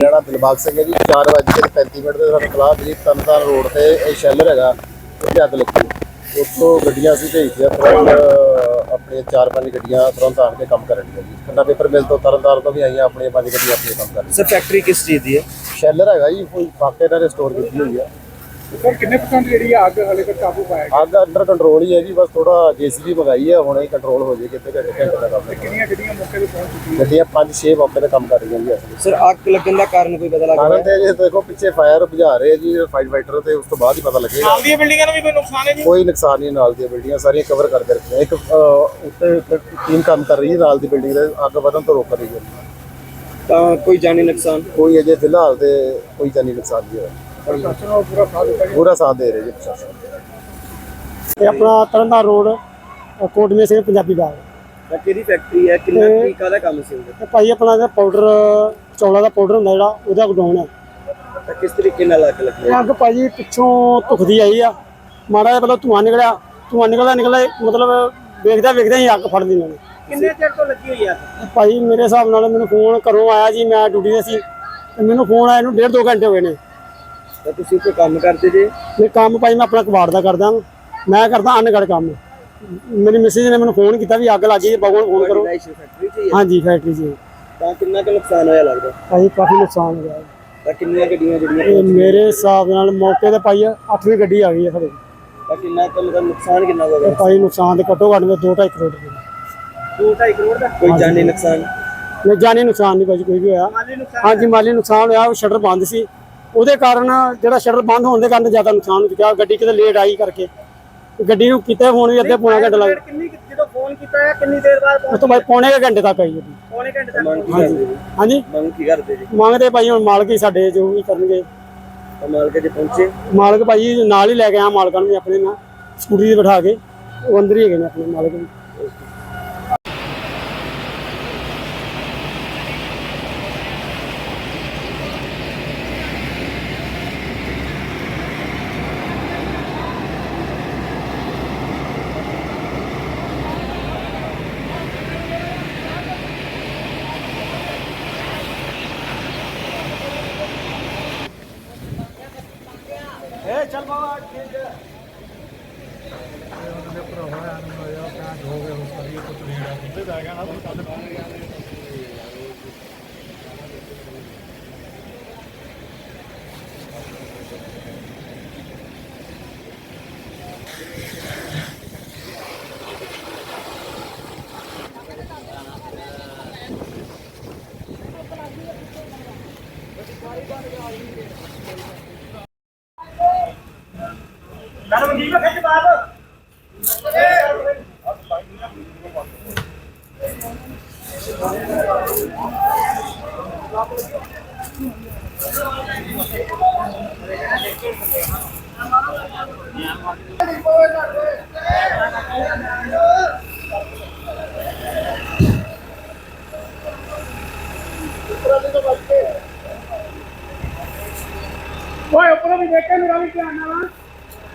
ਮੇਰਾ ਨਾਮ ਦਿਲਬਾਗ ਸਿੰਘ ਹੈ ਜੀ 4:35 ਮਿੰਟ ਦੇ ਸਾਨੂੰ ਕਲਾਹ ਮਿਲੀ ਤਨਤਾਰਨ ਰੋਡ ਤੇ ਇਹ ਸ਼ੈਲਰ ਹੈਗਾ ਉੱਥੇ ਅੱਗ ਲੱਗੀ ਉੱਥੋਂ ਗੱਡੀਆਂ ਅਸੀਂ ਭੇਜਦੇ ਤੁਰੰਤ ਆਪਣੇ ਚਾਰ ਪੰਜ ਗੱਡੀਆਂ ਤੁਰੰਤ ਆਣ ਕੇ ਕੰਮ ਕਰਨ ਦੀਆਂ ਜੀ। ਖੰਡਾ ਪੇਪਰ ਮਿਲ ਤੋਂ ਤਰਨਤਾਰਨ ਤੋਂ ਵੀ ਆਈਆਂ ਆਪਣੀਆਂ ਪੰਜ ਗੱਡੀਆਂ ਆਪਣੇ ਕੰਮ ਕਰਨ ਸਰ ਫੈਕਟਰੀ ਕਿਸ ਚੀਜ਼ ਦੀ ਹੈ? ਸ਼ੈਲਰ ਹੈਗਾ ਜੀ ਕੋਈ ਫਾਕੇ ਨਾਲ ਸਟੋਰ ਕੀਤੀ ਹੋਈ ਆ ਸਰ ਕਿੰਨੇ ਪਰਸੈਂਟ ਜਿਹੜੀ ਆ ਅੱਗ ਹਲੇ ਤੱਕ ਕਾਬੂ ਪਾਇਆ ਗਿਆ? ਅੱਗ ਅੰਡਰ ਕੰਟਰੋਲ ਹੀ ਹੈ ਜੀ ਬਸ ਥੋੜਾ ਜੀਸੀਬੀ ਮੰਗਾਈ ਹੈ ਹੁਣੇ ਕੰਟਰੋਲ ਹੋ ਜੇ ਕਿਤੇ ਘੰਟੇ ਘੰਟੇ ਦਾ ਕੰਮ ਹੈ। ਕਿੰਨੀਆਂ ਗੱਡੀਆਂ ਮੌਕੇ ਤੇ ਪਹੁੰਚ ਚੁੱਕੀਆਂ? ਗੱਡੀਆਂ ਪੰਜ ਛੇ ਮੌਕੇ ਤੇ ਕੰਮ ਕਰ ਰਹੀਆਂ ਜੀ ਅਸਲ ਸਰ ਅੱਗ ਲੱਗਣ ਦਾ ਕਾਰਨ ਕੋਈ ਪਤਾ ਲੱਗ ਕਾਰਨ ਤੇ ਜੇ ਦੇਖੋ ਪਿੱਛੇ ਫਾਇਰ ਬੁਝਾ ਰਹੇ ਆ ਜੀ ਫਾਈਟ ਫਾਈਟਰ ਤੇ ਉਸ ਤੋਂ ਬਾਅਦ ਹੀ ਪਤਾ ਲੱਗੇਗਾ। ਨਾਲ ਦੀਆਂ ਬਿਲਡਿੰਗਾਂ ਨੂੰ ਵੀ ਕੋਈ ਨੁਕਸਾਨ ਹੈ ਜੀ? ਕੋਈ ਨੁਕਸਾਨ ਨਹੀਂ ਨਾਲ ਦੀਆਂ ਬਿਲਡਿੰਗਾਂ ਸਾਰੀਆਂ ਕਵਰ ਕਰਕੇ ਰੱਖੀਆਂ। ਇੱਕ ਅਹ, ਉੱਤੇ ਇੱਕ ਟੀਮ ਕੰਮ ਕਰ ਰਹੀ ਹੈ ਨਾਲ ਦੀ ਬਿਲਡਿੰਗ ਦੇ ਅੱਗ ਵਧਣ ਤੋਂ ਰੋਕ ਰਹੀ ਹੈ। ਤਾਂ ਕੋਈ ਜਾਨੀ ਨੁਕਸਾਨ? ਕੋਈ ਅਜੇ ਫਿਲਹਾਲ ਤੇ ਕੋਈ ਜਾਨੀ ਨੁਕਸਾਨ ਨਹੀਂ ਹੋਇਆ। ਪ੍ਰਸ਼ਾਸਨ ਨੂੰ ਪੂਰਾ ਸਾਥ ਦਿੱਤਾ ਗਿਆ ਪੂਰਾ ਸਾਥ ਦੇ ਰਹੇ ਜੀ ਪ੍ਰਸ਼ਾਸਨ। ਇਹ ਆਪਣਾ ਤਰਨਤਾਰਨ ਰੋਡ ਕੋਟਮੇ ਸਿੰਘ ਪੰਜਾਬੀ ਬਾਗ। ਤਾਂ ਕਿਹਦੀ ਫੈਕਟਰੀ ਹੈ? ਕਿੰਨਾ ਇਹ- ਤਰੀਕਾ ਦਾ ਕੰਮ ਸੀ ਉਹਦਾ? ਤੇ ਭਾਈ ਆਪਣਾ ਇਹਦਾ ਪਾਊਡਰ ਚੌਲਾ ਦਾ ਪਾਊਡਰ ਹੁੰਦਾ ਜਿਹੜਾ ਉਹਦਾ ਗਡਾਉਣ ਹੈ। ਤਾਂ ਕਿਸ ਤਰੀਕੇ ਨਾਲ ਅੱਗ ਲੱਗੀ ਅੱਗ ਭਾਜੀ ਪਿੱਛੋਂ ਧੁਖਦੀ ਆਈ ਆ। ਮਾੜਾ ਜਿਹਾ ਪਹਿਲਾਂ ਧੂਆਂ ਨਿਕਲਿਆ ਧੂਆਂ ਨਿਕਲਦਾ ਨਿਕਲਦਾ ਮਤਲਬ ਵੇਖਦਾ ਵੇਖਦਾ ਹੀ ਅੱਗ ਫੜ ਲਈ ਮੈਨੂੰ ਕਿੰਨੇ ਚਿਰ ਤੋਂ ਲੱਗੀ ਹੋਈ ਆ ਤੇ ਭਾਈ ਮੇਰੇ ਹਿਸਾਬ ਨਾਲ ਮੈਨੂੰ ਫੋਨ ਘਰੋਂ ਆਇਆ ਜੀ ਮੈਂ ਡਿਊਟੀ ਤੇ ਸੀ। ਤੇ ਮੈਨੂੰ ਫੋਨ ਆਇਆ ਨੂੰ ਡੇਢ ਦੋ ਘੰਟੇ ਹੋਏ ਨੇ। ਤਾਂ ਤੁਸੀਂ ਉੱਥੇ ਕੰਮ ਕਰਦੇ ਜੇ? ਇਹ ਕੰਮ ਭਾਈ ਮੈਂ ਆਪਣਾ ਕਬਾੜ ਦਾ ਕਰਦਾ। ਮੈਂ ਕਰਦਾ ਅਨਗੜ ਕੰਮ। ਮੇਰੀ ਮਿਸਿਸ ਨੇ ਮੈਨੂੰ ਫੋਨ ਕੀਤਾ ਵੀ ਅੱਗ ਲੱਗੀ ਬਗੋਂ ਫੋਨ ਕਰੋ। ਲਾਈਸ਼ ਫੈਕਟਰੀ 'ਚ ਹੀ ਹੈ? ਹਾਂਜੀ ਫੈਕਟਰੀ 'ਚ ਤਾਂ ਕਿੰਨਾ ਕੁ ਨੁਕਸਾਨ ਹੋਇਆ ਲੱਗਦਾ? ਭਾਈ ਕਾਫੀ ਨੁਕਸਾਨ ਹੋ ਗਿਆ ਤਾਂ ਕਿੰਨੀਆਂ ਗੱਡੀਆਂ ਜਿਹੜੀਆਂ ਇਹ ਮੇਰੇ ਹਿਸਾਬ ਨਾਲ ਮੌਕੇ ਤੇ ਪਾਈ ਆ ਅੱਠਵੀਂ ਗੱਡੀ ਆ ਗਈ ਹੈ ਸਾਡੇ ਤਾਂ ਕਿੰਨਾ ਕੁ ਮਤਲਬ ਨੁਕਸਾਨ ਕਿੰਨਾ ਹੋ ਤੇ ਗਿਆ ਭਾਈ ਨੁਕਸਾਨ ਤੇ ਘੱਟੋ ਘੱਟ 2.5 ਕਰੋੜ ਰੁਪਏ। 2.5 ਕਰੋੜ ਦਾ? ਕੋਈ ਜਾਨੀ ਨੁਕਸਾਨ? ਨੇ ਜਾਨੀ ਨੁਕਸਾਨ ਨਹੀਂ ਕੋਈ ਵੀ ਹੋਇਆ। ਮਾਲੀ ਨੁਕਸਾਨ ਹਾਂਜੀ ਮਾਲੀ ਨੁਕਸਾਨ ਹੋਇਆ ਉਹ ਸ਼ਟਰ ਬੰਦ ਸੀ। ਉਹਦੇ ਕਾਰਨ ਜਿਹੜਾ ਸ਼ਟਰ ਬੰਦ ਹੋਣ ਦੇ ਕਾਰਨ ਜ਼ਿਆਦਾ ਨੁਕਸਾਨ ਹੋ ਚੁੱਕਿਆ। ਗੱਡੀ ਕਿਤੇ ਲੇਟ ਆਈ ਕਰਕੇ। ਗੱਡੀ ਨੂੰ ਕਿਤੇ ਫੋਨ ਵੀ ਅੱਧੇ ਪੌਣਾ ਘੰਟਾ ਲੱਗ ਕਿੰਨੀ ਜਦੋਂ ਫੋਨ ਕੀਤਾ ਹੈ ਕਿੰਨੀ ਦੇਰ ਬਾਅਦ ਉਸ ਤੋਂ ਬਾਅਦ ਪੌਣੇ ਕੁ ਘੰਟੇ ਤੱਕ ਆਈ ਗੱਡੀ। ਪੌਣੇ ਘੰਟੇ ਤੱਕ ਮੰਗ ਕੀ ਕਰਦੇ ਜੀ? ਹਾਂਜੀ? ਮੰਗ ਕੀ ਕਰਦੇ ਜੀ? ਮੰਗਦੇ ਭਾਈ ਹੁਣ ਮਾਲਕ ਹੀ ਸਾਡੇ ਜੋ ਵੀ ਕਰਨਗੇ। ਤਾਂ ਮਾਲਕ ਜੇ ਪਹੁੰਚੇ? ਮਾਲਕ ਭਾਈ ਨਾਲ ਹੀ ਲੈ ਕੇ ਆਇਆ ਮਾਲਕਾਂ ਨੂੰ ਵੀ ਆਪਣੇ ਨਾਲ। ਸਕੂਟਰੀ ਤੇ ਬਿਠਾ ਕੇ। ਉਹ ਅੰਦਰ ਹੀ ਹੈਗੇ ਨੇ ਆਪਣੇ ਮਾਲਕ ਵੀ। ਓਏ ਉੱਪਰੋਂ ਵੀ ਦੇਖ ਕੇ ਮੇਰਾ ਵੀ ਧਿਆਨ ਨਾਲ ਐਵੇਂ ਐਵੇਂ ਮਾਰੋ ਐਵੇਂ ਮਾਰੋ ਐਵੇਂ ਮਾਰੋ ਐਵੇਂ